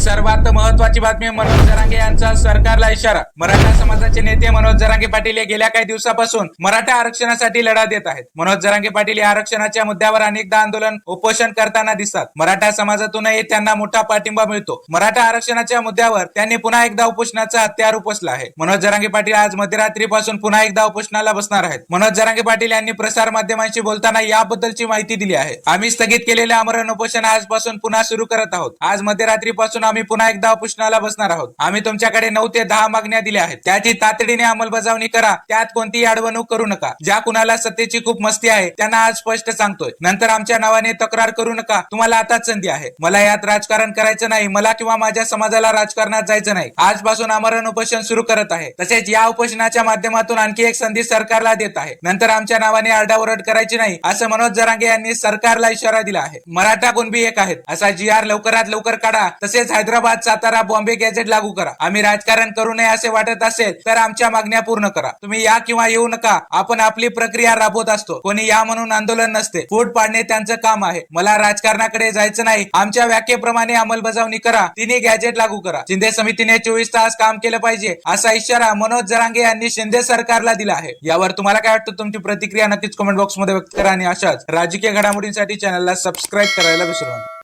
सर्वात महत्वाची बातमी मनोज जरांगे यांचा. सरकारला इशारा. मराठा समाजाचे नेते मनोज जरांगे पाटील हे गेल्या काही दिवसापासून मराठा आरक्षणासाठी लढा देत आहेत. मनोज जरांगे पाटील या आरक्षणाच्या मुद्द्यावर अनेकदा आंदोलन उपोषण करताना दिसतात. मराठा समाजातूनही त्यांना मोठा पाठिंबा मिळतो. मराठा आरक्षणाच्या मुद्द्यावर त्यांनी पुन्हा एकदा उपोषणाचा हत्यार उपसला आहे. मनोज जरांगे पाटील आज मध्यरात्रीपासून पुन्हा एकदा उपोषणाला बसणार आहेत. मनोज जरांगे पाटील यांनी प्रसार माध्यमांशी बोलताना याबद्दलची माहिती दिली आहे. आम्ही स्थगित केलेले आमरण उपोषण आजपासून पुन्हा सुरू करत आहोत. आज मध्यरात्रीपासून आम्ही पुन्हा एकदा उपोषणाला बसणार आहोत. आम्ही तुमच्याकडे नऊ ते दहा मागण्या दिल्या आहेत. त्याची तातडीने अंमलबजावणी करा. त्यात कोणतीही अडवणूक करू नका. ज्या कुणाला सत्तेची खूप मस्ती आहे त्यांना आज स्पष्ट सांगतोय. नंतर आमच्या नावाने तक्रार करू नका. तुम्हाला आताच संधी आहे. मला यात राजकारण करायचं नाही. मला किंवा माझ्या समाजाला राजकारणात जायचं नाही. आजपासून आमरण उपोषण सुरू करत आहे. तसेच या उपोषणाच्या माध्यमातून आणखी एक संधी सरकारला देत आहे. नंतर आमच्या नावाने आरडाओरड करायची नाही असं मनोज जरांगे यांनी सरकारला इशारा दिला आहे. मराठा कुणबी एक आहेत. असा जी आर लवकरात लवकर काढा. तसेच हैदराबाद सातारा बॉम्बे गॅजेट लागू करा. आम्ही राजकारण करू नये असे वाटत असेल तर आमच्या मागण्या पूर्ण करा. तुम्ही या किंवा येऊ नका. आपण आपली प्रक्रिया राबवत असतो. कोणी या म्हणून आंदोलन नसते. फूट पाडणे त्यांचं काम आहे. मला राजकारणाकडे जायचं नाही. आमच्या व्याख्येप्रमाणे अंमलबजावणी करा. तिन्ही गॅजेट लागू करा. शिंदे समितीने चोवीस तास काम केलं पाहिजे असा इशारा मनोज जरांगे यांनी शिंदे सरकारला दिला आहे. यावर तुम्हाला काय वाटतं? तुमची प्रतिक्रिया नक्कीच कमेंट बॉक्समध्ये व्यक्त करा आणि अशाच राजकीय घडामोडींसाठी चॅनलला सबस्क्राईब करायला विसरू नका.